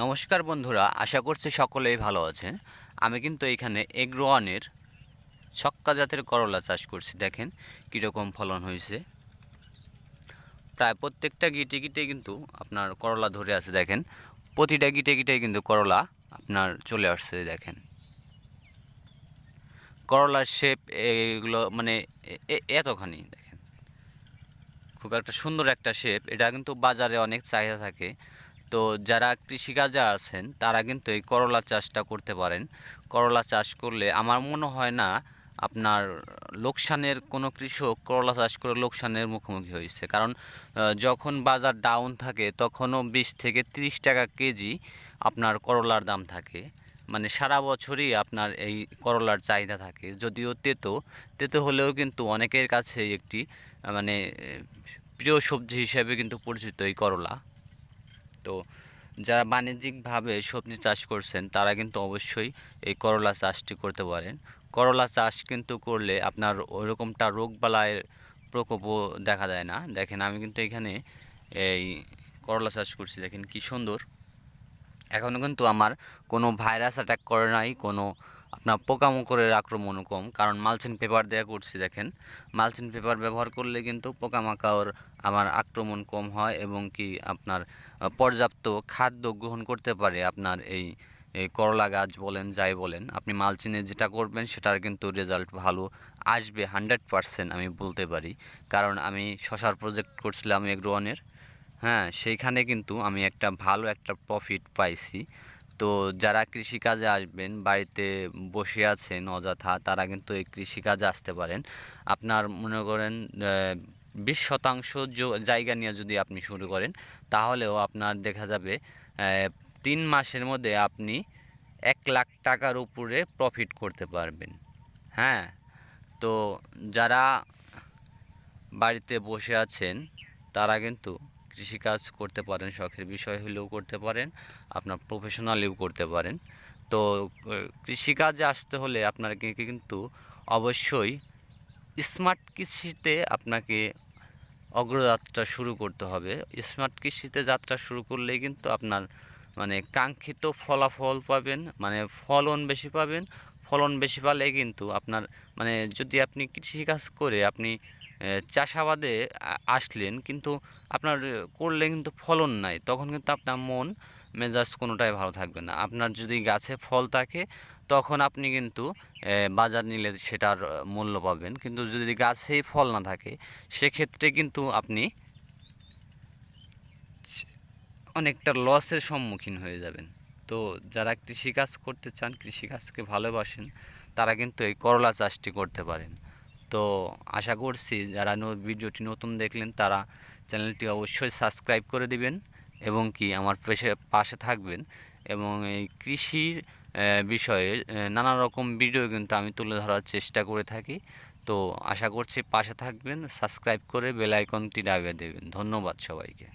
নমস্কার বন্ধুরা, আশা করছি সকলেই ভালো আছেন। আমি কিন্তু এখানে এগ্রোয়ানের ছক্কা জাতের করলা চাষ করছি, দেখেন কীরকম ফলন হয়েছে। প্রায় প্রত্যেকটা গিটে গিটে কিন্তু আপনার করলা ধরে আছে, দেখেন। প্রতিটা গিটে গিটে কিন্তু করলা আপনার চলে আসছে, দেখেন। করলার শেপ এগুলো মানে এতখানি, দেখেন। খুব একটা সুন্দর একটা শেপ, এটা কিন্তু বাজারে অনেক চাহিদা থাকে। তো যারা কৃষিকাজে আছেন, তারা কিন্তু এই করলা চাষটা করতে পারেন। করলা চাষ করলে আমার মনে হয় না আপনার লোকসানের কোনো কৃষক করলা চাষ করে লোকসানের মুখোমুখি হয়েছে। কারণ যখন বাজার ডাউন থাকে, তখনও বিশ থেকে তিরিশ টাকা কেজি আপনার করলার দাম থাকে। মানে সারা বছরই আপনার এই করলার চাহিদা থাকে। যদিও তেতো তেতো হলেও কিন্তু অনেকের কাছে একটি মানে প্রিয় সবজি হিসেবে কিন্তু পরিচিত এই করলা। তো যারা বাণিজ্যিকভাবে সবজি চাষ করছেন, তারা কিন্তু অবশ্যই এই করলা চাষটি করতে পারেন। করলা চাষ কিন্তু করলে আপনার ওইরকমটা রোগবালাইয়ের প্রকোপও দেখা যায় না। দেখেন, আমি কিন্তু এখানে এই করলা চাষ করছি, দেখেন কি সুন্দর। এখনও কিন্তু আমার কোনো ভাইরাস অ্যাটাক করে নাই, কোনো আপনার পোকামাকড়ের আক্রমণও কম, কারণ মালচিন পেপার দেওয়া করছি দেখেন। মালচিন পেপার ব্যবহার করলে কিন্তু পোকামাকড় আমার আক্রমণ কম হয় এবং কি আপনার পর্যাপ্ত খাদ্য গ্রহণ করতে পারে আপনার এই এই করলা গাছ বলেন, যাই বলেন। আপনি মালচিনে যেটা করবেন সেটার কিন্তু রেজাল্ট ভালো আসবে হান্ড্রেড পারসেন্ট আমি বলতে পারি। কারণ আমি শশার প্রজেক্ট করছিলাম এগ্রোয়ানের হ্যাঁ সেইখানে কিন্তু আমি একটা ভালো একটা প্রফিট পাইছি। তো যারা কৃষিকাজে আসবেন, বাড়িতে বসে আছেন অযথা, তারা কিন্তু এই কৃষিকাজে আসতে পারেন। আপনার মনে করেন বিশ শতাংশ জায়গা নিয়ে যদি আপনি শুরু করেন, তাহলেও আপনার দেখা যাবে তিন মাসের মধ্যে আপনি এক লাখ টাকার উপরে প্রফিট করতে পারবেন। হ্যাঁ? তো যারা বাড়িতে বসে আছেন, তারা কিন্তু কৃষিকাজ করতে পারেন, শখের বিষয় হলেও করতে পারেন, আপনার প্রফেশনালিও করতে পারেন। তো কৃষিকাজে আসতে হলে আপনাকে কিন্তু অবশ্যই স্মার্ট কৃষিতে আপনাকে অগ্রযাত্রা শুরু করতে হবে। স্মার্ট কৃষিতে যাত্রা শুরু করলেই কিন্তু আপনার মানে কাঙ্ক্ষিত ফলাফল পাবেন মানে ফলন বেশি পাবেন। ফলন বেশি পালে কিন্তু আপনার মানে যদি আপনি কৃষিকাজ করে আপনি চাষাবাদে আসলেন, কিন্তু আপনার করলে কিন্তু ফলন নাই, তখন কিন্তু আপনার মন, মেজাজ কোনোটাই ভালো থাকবে না। আপনার যদি গাছে ফল থাকে, তখন আপনি কিন্তু বাজার নিলে সেটার মূল্য পাবেন, কিন্তু যদি গাছেই ফল না থাকে, সেক্ষেত্রে কিন্তু আপনি অনেকটা লসের সম্মুখীন হয়ে যাবেন। তো যারা কৃষিকাজ করতে চান, কৃষিকাজকে ভালোবাসেন, তারা কিন্তু এই করলা চাষটি করতে পারেন। তো আশা করছি যারা ভিডিওটি নতুন দেখলেন তারা চ্যানেলটি অবশ্যই সাবস্ক্রাইব করে দিবেন এবং কি আমার পেশে পাশে থাকবেন এবং এই কৃষির বিষয়ে নানা রকম ভিডিও কিন্তু আমি তুলে ধরার চেষ্টা করে থাকি। তো আশা করছি পাশে থাকবেন, সাবস্ক্রাইব করে বেল আইকনটি দাবিয়ে দেবেন। ধন্যবাদ সবাইকে।